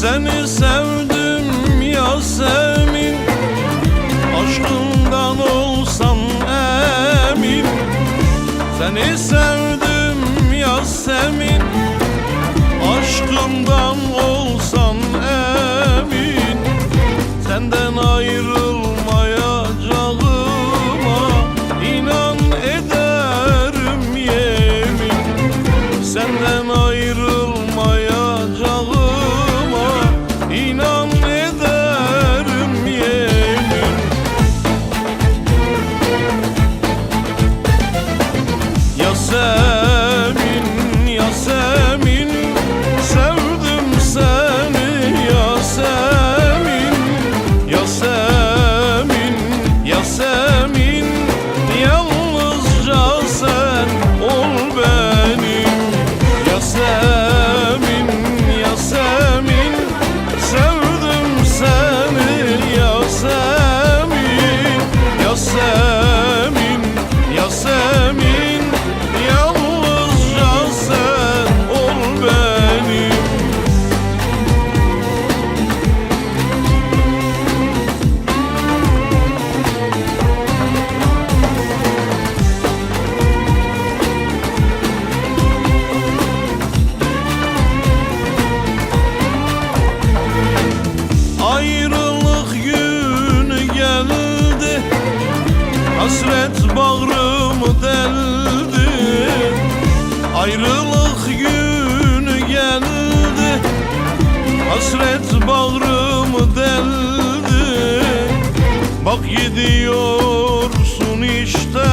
Seni sevdim Yasemin Aşkından olsam emin. Seni sevdim Yasemin Aşkımdan olsan emin. Senden ayrılmayacağıma Hasret bağrımı deldi Ayrılık günü geldi. Hasret bağrımı deldi Bak gidiyorsun işte